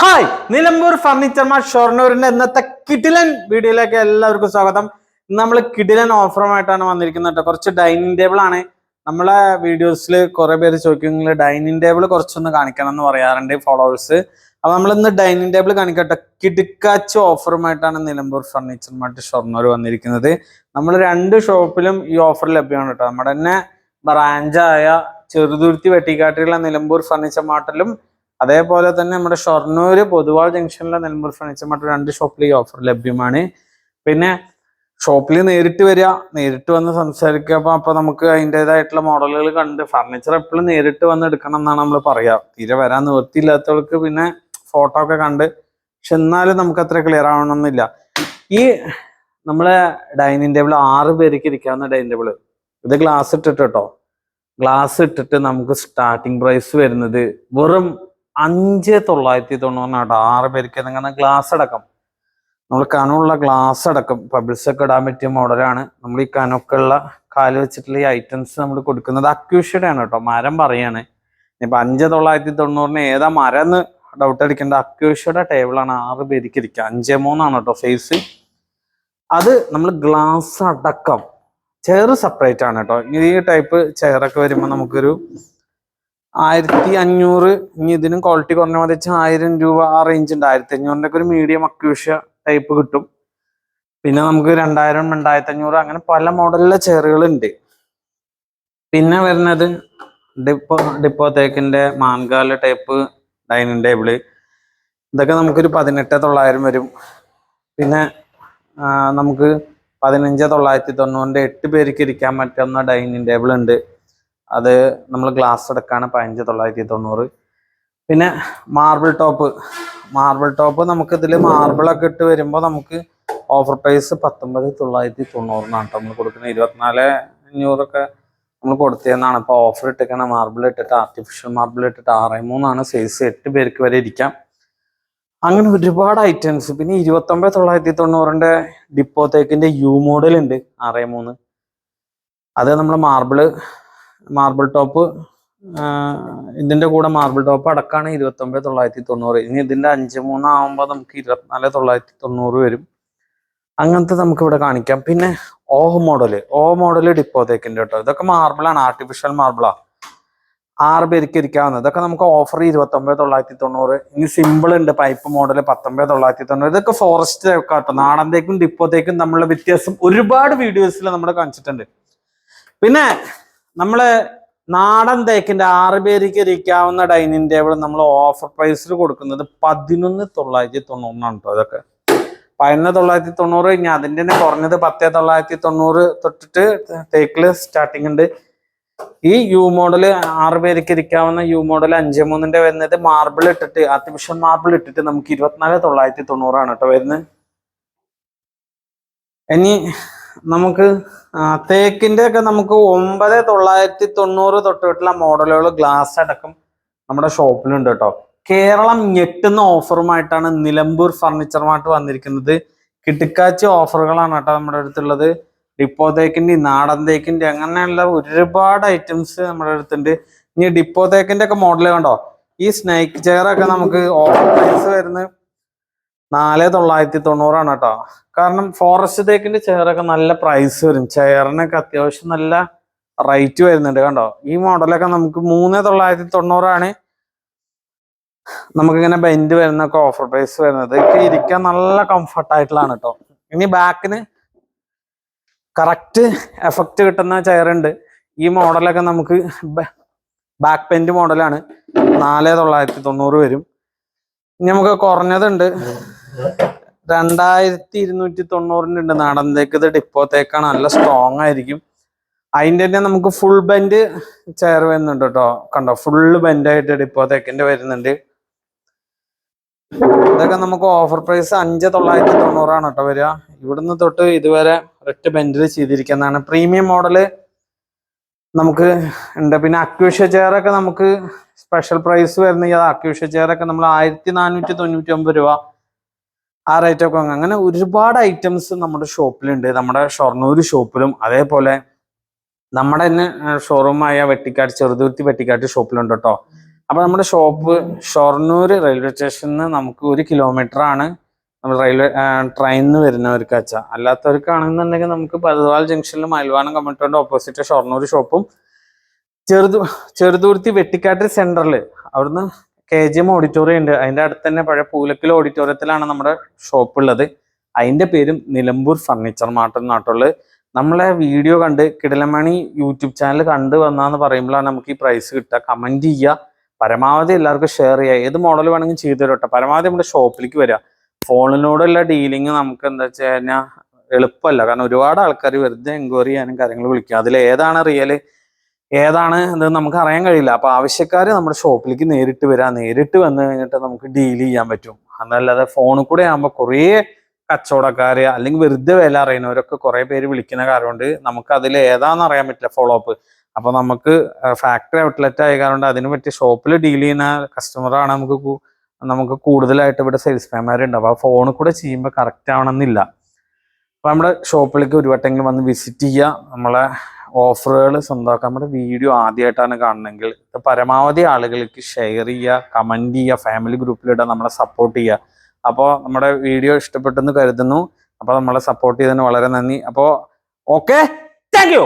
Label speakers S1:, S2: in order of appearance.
S1: Hi Nilambur furniture mart ഷൊർണൂരിന്റെ ഇന്നത്തെ കിടിലൻ വീഡിയോയിലേക്ക് എല്ലാവർക്കും സ്വാഗതം. നമ്മൾ കിടിലൻ ഓഫറുമായിട്ടാണ് വന്നിരിക്കുന്നത് കേട്ടോ. കുറച്ച് ഡൈനിങ് ടേബിൾ ആണ്. നമ്മളെ വീഡിയോസിൽ കുറെ പേര് ചോദിക്കും നിങ്ങൾ ഡൈനിങ് ടേബിൾ കുറച്ചൊന്ന് കാണിക്കണം എന്ന് പറയാറുണ്ട് ഫോളോവേഴ്സ് അപ്പൊ നമ്മൾ ഇന്ന് ഡൈനിങ് ടേബിൾ കാണിക്കട്ടെ. കിടുക്കാച്ച് ഓഫറുമായിട്ടാണ് നിലമ്പൂർ ഫർണിച്ചർ മാർട്ട് ഷൊർണൂർ വന്നിരിക്കുന്നത്. നമ്മൾ രണ്ട് ഷോപ്പിലും ഈ ഓഫർ ലഭ്യമാണ് കേട്ടോ. നമ്മുടെ തന്നെ ബ്രാഞ്ചായ ചെറുതുരുത്തി വെട്ടിക്കാട്ടിലുള്ള നിലമ്പൂർ ഫർണിച്ചർ മാർട്ടിലും അതേപോലെ തന്നെ നമ്മുടെ ഷൊർണൂര് പൊതുവാൾ ജംഗ്ഷനിലെ നെൽമൂർ ഫർണിച്ചർ മറ്റൊരു രണ്ട് ഷോപ്പിൽ ഈ ഓഫർ ലഭ്യമാണ്. പിന്നെ ഷോപ്പിൽ നേരിട്ട് വരിക നേരിട്ട് വന്ന് സംസാരിക്കുക അപ്പൊ അപ്പൊ നമുക്ക് അതിന്റെതായിട്ടുള്ള മോഡലുകൾ കണ്ട് ഫർണിച്ചർ എപ്പോഴും നേരിട്ട് വന്ന് എടുക്കണം എന്നാണ് നമ്മൾ പറയാ. തീരെ വരാൻ നിവൃത്തിയില്ലാത്തവർക്ക് പിന്നെ ഫോട്ടോ ഒക്കെ കണ്ട് പക്ഷെ എന്നാലും നമുക്ക് അത്ര ക്ലിയർ ആവണമെന്നില്ല. ഈ നമ്മളെ ഡൈനിങ് ടേബിൾ ആറ് പേർക്ക് ഇരിക്കാവുന്ന ഡൈനിങ് ടേബിൾ ഇത് ഗ്ലാസ് ഇട്ടിട്ട് കേട്ടോ ഗ്ലാസ് ഇട്ടിട്ട് നമുക്ക് സ്റ്റാർട്ടിങ് പ്രൈസ് വരുന്നത് വെറും അഞ്ച് തൊള്ളായിരത്തി തൊണ്ണൂറിനാട്ടോ. ആറ് പേർക്ക് അങ്ങനെ ഗ്ലാസ് അടക്കം. നമ്മൾ കനമുള്ള ഗ്ലാസ് അടക്കം. പബിൾസ് ഒക്കെ ഇടാൻ പറ്റിയ മോഡലാണ് നമ്മൾ ഈ കനൊക്കെ ഉള്ള കാൽ വെച്ചിട്ടുള്ള ഈ ഐറ്റംസ് നമ്മൾ കൊടുക്കുന്നത് അക്യൂഷയുടെ ആണ് കേട്ടോ. മരം പറയാണ്. ഇപ്പൊ അഞ്ച് തൊള്ളായിരത്തി തൊണ്ണൂറിന് ഏതാ മരം എന്ന് ഡൗട്ട് അടിക്കേണ്ട അക്യൂഷയുടെ ടേബിളാണ് ആറ് പേർക്ക് ഇരിക്കുക. അഞ്ച് മൂന്നാണ് കേട്ടോ സൈസ് അത് നമ്മൾ ഗ്ലാസ് അടക്കം. ചെയർ സെപ്പറേറ്റ് ആണ് കേട്ടോ. ഈ ടൈപ്പ് ചെയറൊക്കെ വരുമ്പോൾ നമുക്കൊരു ആയിരത്തി അഞ്ഞൂറ് ഇനി ഇതിനും ക്വാളിറ്റി കുറഞ്ഞ മതി. വെച്ചാൽ ആയിരം രൂപ ആ റേഞ്ച് ഉണ്ട്. ആയിരത്തി അഞ്ഞൂറിന്റെ ഒക്കെ ഒരു മീഡിയം അക്യൂഷ്യ ടൈപ്പ് കിട്ടും. പിന്നെ നമുക്ക് രണ്ടായിരം രണ്ടായിരത്തി അഞ്ഞൂറ് അങ്ങനെ പല മോഡലിലെ ചെയറുകൾ ഉണ്ട്. പിന്നെ വരുന്നത് ഡിപ്പോ ഡിപ്പോ തേക്കിന്റെ മാൻകാല ടൈപ്പ് ഡൈനിങ് ടേബിൾ ഇതൊക്കെ നമുക്കൊരു പതിനെട്ട് തൊള്ളായിരം വരും. പിന്നെ നമുക്ക് പതിനഞ്ച് തൊള്ളായിരത്തി തൊണ്ണൂറിന്റെ എട്ട് പേർക്ക് ഇരിക്കാൻ പറ്റുന്ന ഡൈനിങ് ടേബിൾ ഉണ്ട്. അത് നമ്മൾ ഗ്ലാസ് അടക്കാണ് പതിനഞ്ച് തൊള്ളായിരത്തി തൊണ്ണൂറ്. പിന്നെ മാർബിൾ ടോപ്പ് മാർബിൾ ടോപ്പ് നമുക്ക് ഇതിൽ മാർബിളൊക്കെ ഇട്ട് വരുമ്പോൾ നമുക്ക് ഓഫർ പ്രൈസ് പത്തൊമ്പത് തൊള്ളായിരത്തി തൊണ്ണൂറിനാണ് നമ്മൾ കൊടുക്കുന്നത് ഇരുപത്തിനാല് അഞ്ഞൂറൊക്കെ നമ്മൾ കൊടുത്തതെന്നാണ് ഇപ്പോൾ ഓഫർ ഇട്ടിരിക്കണ മാർബിൾ ഇട്ടിട്ട് ആർട്ടിഫിഷ്യൽ മാർബിൾ ഇട്ടിട്ട് ആറ് മൂന്നാണ് സൈസ് എട്ട് പേർക്ക് വരെ ഇരിക്കാം. അങ്ങനെ ഒരുപാട് ഐറ്റംസ് പിന്നെ ഇരുപത്തൊമ്പത് തൊള്ളായിരത്തി തൊണ്ണൂറിന്റെ ഡിപ്പോ തേക്കിന്റെ യു മോഡൽ ഉണ്ട് ആറ് മൂന്ന്. അത് നമ്മൾ മാർബിൾ മാർബിൾ ടോപ്പ് ഇതിന്റെ കൂടെ മാർബിൾ ടോപ്പ് അടക്കാണ് ഇരുപത്തൊമ്പത് തൊള്ളായിരത്തി തൊണ്ണൂറ്. ഇനി ഇതിന്റെ അഞ്ച് മൂന്നാകുമ്പോൾ നമുക്ക് ഇരുപത്തിനാല് തൊള്ളായിരത്തി തൊണ്ണൂറ് വരും. അങ്ങനത്തെ നമുക്ക് ഇവിടെ കാണിക്കാം. പിന്നെ O model O model depot തേക്കിന്റെ കേട്ടോ ഇതൊക്കെ മാർബിളാണ് ആർട്ടിഫിഷ്യൽ മാർബിളാണ് ആറ് പേർക്ക് ഇരിക്കാവുന്നത്. ഇതൊക്കെ നമുക്ക് ഓഫർ ഇരുപത്തൊമ്പത് തൊള്ളായിരത്തി തൊണ്ണൂറ്. ഇനി സിമ്പിൾ ഉണ്ട് പൈപ്പ് മോഡൽ പത്തൊമ്പത് തൊള്ളായിരത്തി തൊണ്ണൂറ്. ഇതൊക്കെ ഫോറസ്റ്റ് കേട്ടോ നാടന്തേക്കും ഡിപ്പോത്തേക്കും തമ്മിലുള്ള വ്യത്യാസം ഒരുപാട് വീഡിയോസിൽ നമ്മൾ കാണിച്ചിട്ടുണ്ട്. പിന്നെ നമ്മൾ നാടൻ തേക്കിന്റെ ആറ് പേർക്ക് ഇരിക്കാവുന്ന ഡൈനിങ് ടേബിൾ നമ്മൾ ഓഫർ പ്രൈസിൽ കൊടുക്കുന്നത് പതിനൊന്ന് തൊള്ളായിരത്തി തൊണ്ണൂറിനാണ് കേട്ടോ ഇതൊക്കെ. പതിനൊന്ന് തൊള്ളായിരത്തി തൊണ്ണൂറ് ഇനി അതിന്റെ തന്നെ കുറഞ്ഞത് പത്തേ തൊള്ളായിരത്തി തൊണ്ണൂറ് തൊട്ടിട്ട് തേക്കിൽ സ്റ്റാർട്ടിങ് ഉണ്ട്. ഈ യു മോഡൽ ആറ് പേർക്ക് ഇരിക്കാവുന്ന യു മോഡൽ അഞ്ച് മൂന്നിന്റെ വരുന്നത് മാർബിൾ ഇട്ടിട്ട് ആർട്ടിഫിഷ്യൽ മാർബിൾ ഇട്ടിട്ട് നമുക്ക് ഇരുപത്തിനാല് തൊള്ളായിരത്തി തൊണ്ണൂറാണ് കേട്ടോ വരുന്നത്. ഇനി നമുക്ക് തേക്കിന്റെ ഒക്കെ നമുക്ക് ഒമ്പത് തൊള്ളായിരത്തി തൊണ്ണൂറ് തൊട്ടിട്ടുള്ള മോഡലുകൾ ഗ്ലാസ് അടക്കം നമ്മുടെ ഷോപ്പിലുണ്ട് കേട്ടോ. കേരളം ഞെട്ടുന്ന ഓഫറുമായിട്ടാണ് നിലമ്പൂർ ഫർണിച്ചർ മാർട്ട് വന്നിരിക്കുന്നത്. കിട്ടിക്കാച്ചി ഓഫറുകളാണ് കേട്ടോ നമ്മുടെ അടുത്തുള്ളത്. ഡിപ്പോ തേക്കിന്റെ നാടൻ തേക്കിന്റെ അങ്ങനെയുള്ള ഒരുപാട് ഐറ്റംസ് നമ്മുടെ അടുത്തുണ്ട്. ഇനി ഡിപ്പോ തേക്കിന്റെ ഒക്കെ മോഡൽ കണ്ടോ? ഈ സ്നേക്ക് ചെയർ ഒക്കെ നമുക്ക് ഓഫർ പ്രൈസ് വരുന്നത് നാല് തൊള്ളായിരത്തി തൊണ്ണൂറാണ് കേട്ടോ. കാരണം ഫോറസ്റ്റ് തേക്കിന്റെ ചെയറൊക്കെ നല്ല പ്രൈസ് വരും. ചെയറിനൊക്കെ അത്യാവശ്യം നല്ല റേറ്റ് വരുന്നുണ്ട് കണ്ടോ? ഈ മോഡലൊക്കെ നമുക്ക് മൂന്ന് തൊള്ളായിരത്തി തൊണ്ണൂറാണ് നമുക്കിങ്ങനെ ബെൻഡ് വരുന്നൊക്കെ ഓഫർ പ്രൈസ് വരുന്നത്. ഇതൊക്കെ ഇരിക്കാൻ നല്ല കംഫർട്ട് ആയിട്ടുള്ളതാണ് കേട്ടോ. ഇനി ബാക്കിന് കറക്റ്റ് എഫക്റ്റ് കിട്ടുന്ന ചെയർ ഉണ്ട്. ഈ മോഡലൊക്കെ നമുക്ക് ബാക്ക് പെന്റ് മോഡലാണ് നാല് തൊള്ളായിരത്തി തൊണ്ണൂറ് വരും. ഇനി നമുക്ക് കുറഞ്ഞതുണ്ട്. രണ്ടായിരത്തി ഇരുന്നൂറ്റി തൊണ്ണൂറിന്റെ ഉണ്ട് നാടൻ തേക്ക്. ഡിപ്പോ തേക്കാണ്. നല്ല സ്ട്രോങ് ആയിരിക്കും. അതിന്റെ തന്നെ നമുക്ക് ഫുൾ ബെൻഡ് ചെയർ വരുന്നുണ്ട് കേട്ടോ. കണ്ടോ? ഫുള്ള് ബെൻഡായിട്ട് ഡിപ്പോ തേക്കിന്റെ വരുന്നുണ്ട്. ഇതൊക്കെ നമുക്ക് ഓഫർ പ്രൈസ് അഞ്ച് തൊള്ളായിരത്തി തൊണ്ണൂറാണ് കേട്ടോ വരിക. ഇവിടുന്ന് തൊട്ട് ഇതുവരെ റെറ്റ് ബെൻഡിൽ ചെയ്തിരിക്കുന്നതാണ്. പ്രീമിയം മോഡൽ നമുക്ക് ഉണ്ട്. പിന്നെ അക്യൂഷ ചെയറൊക്കെ നമുക്ക് സ്പെഷ്യൽ പ്രൈസ് വരുന്ന ഈ അക്യൂഷ ചെയറൊക്കെ നമ്മൾ ആയിരത്തി നാനൂറ്റി തൊണ്ണൂറ്റി ഒമ്പത് രൂപ ആ ഒക്കെ അങ്ങനെ ഒരുപാട് ഐറ്റംസ് നമ്മുടെ ഷോപ്പിലുണ്ട് നമ്മുടെ ഷൊർണൂർ ഷോപ്പിലും അതേപോലെ നമ്മുടെ തന്നെ ഷോറൂമായ വെട്ടിക്കാട് ചെറുതുരുത്തി വെട്ടിക്കാട്ട് ഷോപ്പിലുണ്ട് കേട്ടോ അപ്പൊ നമ്മുടെ ഷോപ്പ് ഷൊർണൂർ റെയിൽവേ സ്റ്റേഷനിൽ നിന്ന് നമുക്ക് ഒരു കിലോമീറ്റർ ആണ് നമ്മൾ റെയിൽവേ ട്രെയിനിന് വരുന്നവർക്ക് വെച്ചാൽ അല്ലാത്തവർക്കാണെന്നുണ്ടെങ്കിൽ നമുക്ക് പതിവാൽ ജംഗ്ഷനിലും മയിൽവാനം കമ്മിറ്റോന്റെ ഓപ്പോസിറ്റ് ഷൊർണൂർ ഷോപ്പും ചെറുതു ചെറുതുരുത്തി വെട്ടിക്കാട്ട് സെന്ററിൽ അവിടുന്ന് കെ ജി എം ഓഡിറ്റോറിയം ഉണ്ട്. അതിന്റെ അടുത്ത് തന്നെ പഴയ പൂലക്കിൽ ഓഡിറ്റോറിയത്തിലാണ് നമ്മുടെ ഷോപ്പ് ഉള്ളത്. അതിന്റെ പേരും നിലമ്പൂർ ഫർണിച്ചർ മാർട്ട് എന്നാട്ടുള്ളത് നമ്മളെ വീഡിയോ കണ്ട് കിടലമണി യൂട്യൂബ് ചാനൽ കണ്ട് വന്നാന്ന് പറയുമ്പോഴാണ് നമുക്ക് ഈ പ്രൈസ് കിട്ടുക. കമന്റ് ചെയ്യുക. പരമാവധി എല്ലാവർക്കും ഷെയർ ചെയ്യുക. ഏത് മോഡൽ വേണമെങ്കിലും ചെയ്തു തരട്ടെ പരമാവധി നമ്മുടെ ഷോപ്പിലേക്ക് വരിക. ഫോണിനോടുള്ള ഡീലിങ് നമുക്ക് എന്താ വെച്ച് കഴിഞ്ഞാൽ എളുപ്പമല്ല. കാരണം ഒരുപാട് ആൾക്കാർ വെറുതെ എൻക്വയറി ചെയ്യാനും കാര്യങ്ങൾ വിളിക്കുക അതിൽ ഏതാണ് റിയൽ ഏതാണ് എന്ന് നമുക്ക് അറിയാൻ കഴിയില്ല. അപ്പൊ ആവശ്യക്കാർ നമ്മുടെ ഷോപ്പിലേക്ക് നേരിട്ട് വരാം. നേരിട്ട് വന്നു കഴിഞ്ഞിട്ട് നമുക്ക് ഡീൽ ചെയ്യാൻ പറ്റും. അതല്ലാതെ ഫോണിൽ കൂടെ ആകുമ്പോൾ കുറേ കച്ചവടക്കാര് അല്ലെങ്കിൽ വെറുതെ വില അറിയുന്നവരൊക്കെ കുറെ പേര് വിളിക്കുന്ന കാരണം കൊണ്ട് നമുക്ക് അതിൽ ഏതാന്ന് അറിയാൻ പറ്റില്ല ഫോളോ അപ്പ് അപ്പൊ നമുക്ക് ഫാക്ടറി ഔട്ട്ലെറ്റ് ആയ കാരണം അതിന് പറ്റിയ ഷോപ്പിൽ ഡീൽ ചെയ്യുന്ന കസ്റ്റമറാണ് നമുക്ക് നമുക്ക് കൂടുതലായിട്ട് ഇവിടെ സെയിൽസ് മാൻമാരുണ്ട് അപ്പൊ ഫോണിൽ കൂടെ ചെയ്യുമ്പോൾ കറക്റ്റ് ആവണമെന്നില്ല. അപ്പൊ നമ്മുടെ ഷോപ്പിലേക്ക് ഒരു വട്ടെങ്കിലും വന്ന് വിസിറ്റ് ചെയ്യുക നമ്മളെ ഓഫറുകൾ സ്വന്തമാക്കാൻ നമ്മുടെ വീഡിയോ ആദ്യമായിട്ടാണ് കാണണമെങ്കിൽ പരമാവധി ആളുകൾക്ക് ഷെയർ ചെയ്യുക കമന്റ് ചെയ്യുക ഫാമിലി ഗ്രൂപ്പിലിടുക നമ്മളെ സപ്പോർട്ട് ചെയ്യുക. അപ്പോൾ നമ്മുടെ വീഡിയോ ഇഷ്ടപ്പെട്ടെന്ന് കരുതുന്നു. അപ്പോൾ നമ്മളെ സപ്പോർട്ട് ചെയ്തതിന് വളരെ നന്ദി. അപ്പോൾ ഓക്കെ താങ്ക് യു